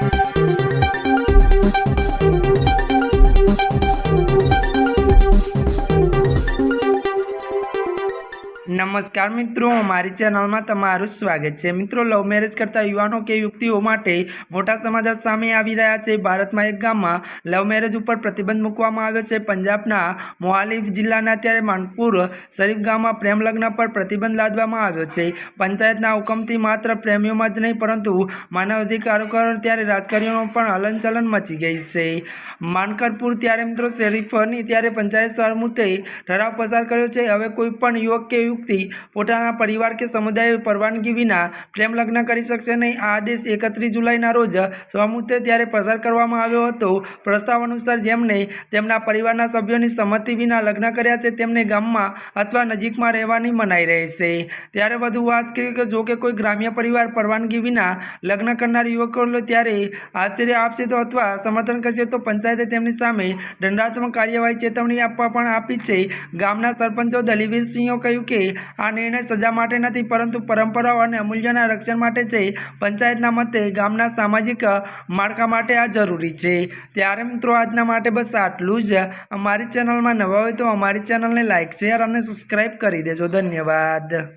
Thank you. નમસ્કાર મિત્રો, મારી ચેનલમાં તમારું સ્વાગત છે. મિત્રો, લવ મેરેજ કરતા યુવાનો કે યુવતીઓ માટે મોટા સમાચાર સામે આવી રહ્યા છે. ભારતમાં એક ગામમાં લવ મેરેજ ઉપર પ્રતિબંધ મૂકવામાં આવ્યો છે. પંજાબના મોહાલી જિલ્લાના ત્યારે માનપુર શરીફ ગામમાં પ્રેમ લગ્ન પર પ્રતિબંધ લાદવામાં આવ્યો છે. પંચાયતના હુકમથી માત્ર પ્રેમીઓમાં જ નહીં, પરંતુ માનવ અધિકારો ત્યારે રાજકારણીઓમાં પણ હલનચલન મચી ગઈ છે. માનકરપુર ત્યારે મિત્રો શરીફની ત્યારે પંચાયત સરમુતે ઠરાવ પસાર કર્યો છે. હવે કોઈ પણ યુવક કે યુવતી પોતાના પરિવાર કે સમુદાય પરવાનગી વિના પ્રેમ લગ્ન કરી શકશે નહીં. આ આદેશ એકત્રીસ જુલાઈના રોજ સ્વામુદ્દે ત્યારે પસાર કરવામાં આવ્યો હતો. પ્રસ્તાવ અનુસાર જેમને તેમના પરિવારના સભ્યોની સંમતિ વિના લગ્ન કર્યા છે, તેમને ગામમાં અથવા નજીકમાં રહેવાની મનાઈ રહેશે ત્યારે વધુ વાત કરી કે જો કે કોઈ ગ્રામ્ય પરિવાર પરવાનગી વિના લગ્ન કરનાર યુવકો ત્યારે આશ્ચર્ય આપશે તો અથવા સમર્થન કરશે તો પંચાયતે તેમની સામે દંડાત્મક કાર્યવાહી ચેતવણી આપવા પણ આપી છે. ગામના સરપંચો દલીવીરસિંહો કહ્યું કે, આ નિર્ણય સજા માટે નથી, પરંતુ પરંપરાઓ અને અમૂલ્યના રક્ષણ માટે છે. પંચાયતના મતે ગામના સામાજિક માળખા માટે આ જરૂરી છે. ત્યારે મિત્રો, આજના માટે બસ આટલું જ. અમારી ચેનલમાં નવા હોય તો અમારી ચેનલને લાઇક શેર અને સબસ્ક્રાઈબ કરી દેજો. ધન્યવાદ.